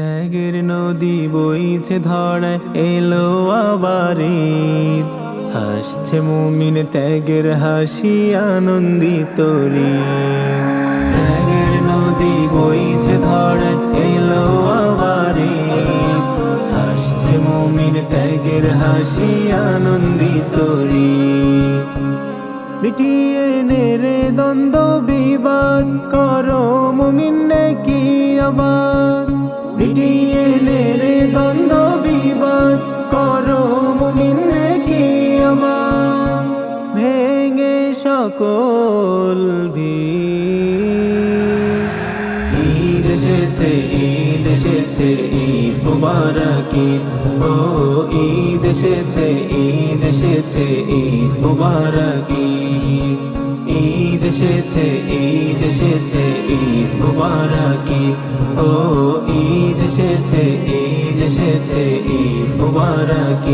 ত্যাগের নদী বইছে ধরায় এলো আবার। হাসছে মুমিন ত্যাগের হাসি আনন্দিত ত্যাগের নদী বইছে ধরায় এলো আবার। হাসছে মুমিন ত্যাগের হাসি আনন্দিত মিটিয়ে নেরে দ্বন্দ্ব বিবাদ, করো মুমিন কি আবাদ? মিটিয়ে নেরে দ্বন্দ্ব বিবাদ করো মুমিন কি আবাদ ভেঙে সকল ভিড়। ঈদ এসেছে ঈদ এসেছে, ঈদ মুবারক ও ঈদ এসেছে ঈদ এসেছে, ঈদ মুবারক ঈদ ঈদ এসেছে ঈদ এসেছে, ঈদ মুবারক। ও, ঈদ এসেছে ঈদ এসেছে, ঈদ মুবারক।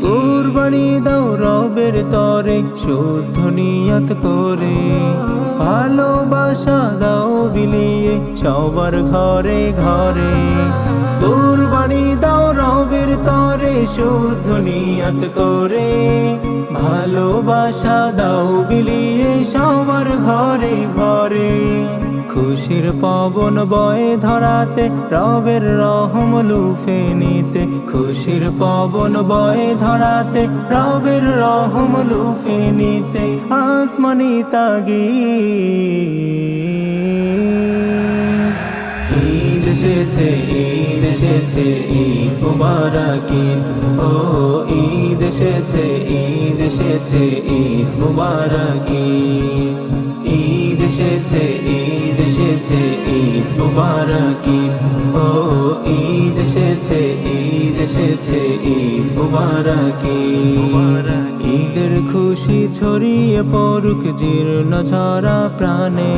কুরবানি দাও রবের তরে, শুদ্ধ নিয়ত করে। ভালোবাসা দাও বিলিয়ে, সবার ঘরে ঘরে। শুদ্ধ নিয়ত করে, ভালোবাসা দাও বিলিয়ে সবার ঘরে ঘরে। খুশির পবন বয়ে ধরাতে, রবের রহম লুফে নিতে। খুশির পবন বয়ে ধরাতে, রবের রহম লুফে নিতে। আসমানি তাগি। ঈদ ঈদ এসেছে, ঈদ মুবারক, ঈদ, ও ঈদ এসেছে ঈদ এসেছে, ঈদ মুবারক, ঈদ এসেছে ঈদ এসেছে, ঈদ মুবারক ঈদ ও ঈদ এসেছে এসেছে ঈদ মুবারক। ঈদ ঈদের খুশি ছড়িয়ে পড়ুক জীর্ণ ছড়া প্রাণে।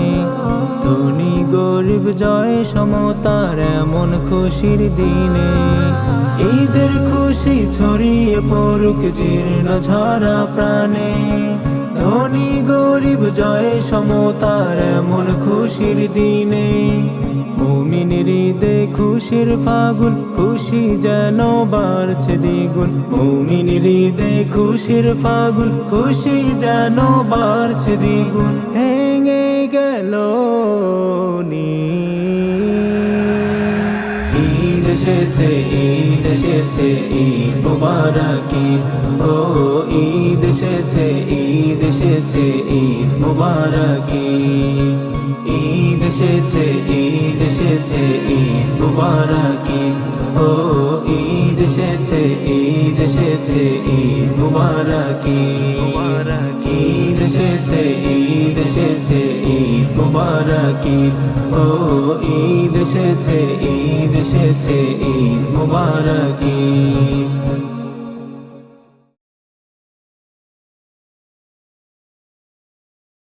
ধনী গরিব জয় সমতার এমন খুশির দিনে। ঈদের খুশি ছড়িয়ে পড়ুক জীর্ণ ঝরা প্রাণে। ধনী গরিব জয় সমতার এমন খুশির দিনে। মুমিন দে খুশির ফাগুন, খুশি যেন বাড়ছে দ্বিগুণ। মুমিন দে খুশির ফাগুন, খুশি যেন বাড়ছে দ্বিগুণ। ভেঙে গেল ঈদ এসেছে ঈদ এসেছে ঈদ মুবারক ও ঈদ এসেছে ঈদ এসেছে ঈদ মুবারক ঈদ এসেছে ঈদ এসেছে ঈদ মুবারক ও ঈদ এসেছে ঈদ এসেছে ঈদ মুবারক ঈদ এসেছে ঈদ এসেছে ঈদ মুবারক ও ঈদ এসেছে ঈদ এসেছে ঈদ মুবারকী।